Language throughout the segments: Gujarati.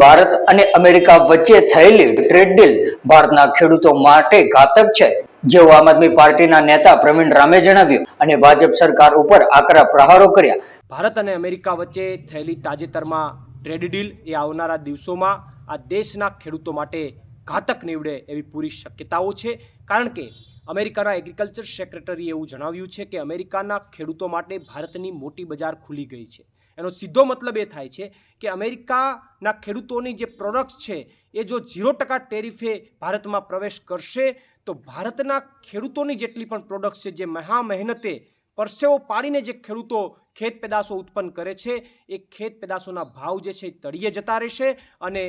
ભારત અને અમેરિકા વચ્ચે થયેલી ટ્રેડ ડીલ ભારતના ખેડૂતો માટે ઘાતક છે. જેવું આમ આદમી પાર્ટીના નેતા પ્રવીણ રામે જણાવ્યું અને ભાજપ સરકાર ઉપર આકરા પ્રહારો કર્યા. ભારત અને અમેરિકા વચ્ચે થયેલી તાજેતરમાં ટ્રેડ ડીલ એ આવનારા દિવસોમાં આ દેશના ખેડૂતો માટે ઘાતક નીવડે એવી પૂરી શક્યતાઓ છે. કારણ કે અમેરિકાના એગ્રીકલ્ચર સેક્રેટરીએ એવું જણાવ્યું છે કે અમેરિકાના ખેડૂતો માટે ભારતની મોટી બજાર ખુલી ગઈ છે. એનો સીધો મતલબ એ થાય છે કે અમેરિકાના ખેડૂતોની જે પ્રોડક્ટ્સ છે, એ જો ઝીરો ટકા ટેરિફે ભારતમાં પ્રવેશ કરશે, તો ભારતના ખેડૂતોની જેટલી પણ પ્રોડક્ટ્સ છે, જે મહા મહેનતે પરસેવો પાડીને જે ખેડૂતો ખેત પેદાશો ઉત્પન્ન કરે છે, એ ખેત પેદાશોના ભાવ જે છે તળિયે જતા રહેશે અને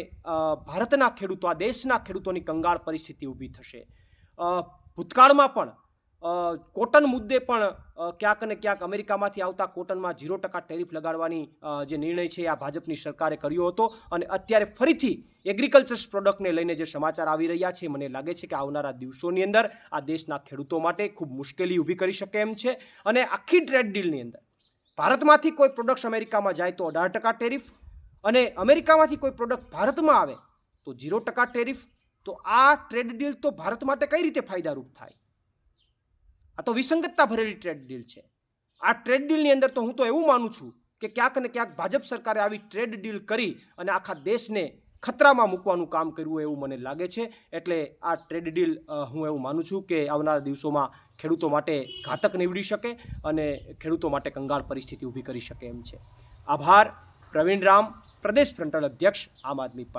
ભારતના ખેડૂતો, આ દેશના ખેડૂતોની કંગાળ પરિસ્થિતિ ઊભી થશે. ભૂતકાળમાં પણ કોટન મુદ્દે પણ ક્યાંક ને ક્યાંક અમેરિકામાંથી આવતા કોટનમાં ઝીરો ટકા ટેરિફ લગાડવાની જે નિર્ણય છે આ ભાજપની સરકારે કર્યો હતો. અને અત્યારે ફરીથી એગ્રીકલ્ચર પ્રોડક્ટને લઈને જે સમાચાર આવી રહ્યા છે, મને લાગે છે કે આવનારા દિવસોની અંદર આ દેશના ખેડૂતો માટે ખૂબ મુશ્કેલી ઊભી કરી શકે એમ છે. અને આખી ટ્રેડ ડીલની અંદર, ભારતમાંથી કોઈ પ્રોડક્ટ્સ અમેરિકામાં જાય તો અઢાર ટકા ટેરિફ અને અમેરિકામાંથી કોઈ પ્રોડક્ટ ભારતમાં આવે તો ઝીરો ટકા ટેરિફ. તો આ ટ્રેડ ડીલ તો ભારત માટે કઈ રીતે ફાયદારૂપ થાય? આ તો વિસંગતતા ભરેલી ટ્રેડ ડીલ છે. આ ટ્રેડ ડીલની અંદર તો હું તો એવું માનું છું કે ક્યાંક ને ક્યાંક ભાજપ સરકારે આવી ટ્રેડ ડીલ કરી અને આખા દેશને ખતરામાં મૂકવાનું કામ કર્યું એવું મને લાગે છે. એટલે આ ટ્રેડ ડીલ હું એવું માનું છું કે આવનારા દિવસોમાં ખેડૂતો માટે ઘાતક નીવડી શકે અને ખેડૂતો માટે કંગાળ પરિસ્થિતિ ઊભી કરી શકે એમ છે. આભાર, પ્રવીણ રામ, પ્રદેશ ફ્રન્ટલ અધ્યક્ષ, આમ આદમી પાર્ટી.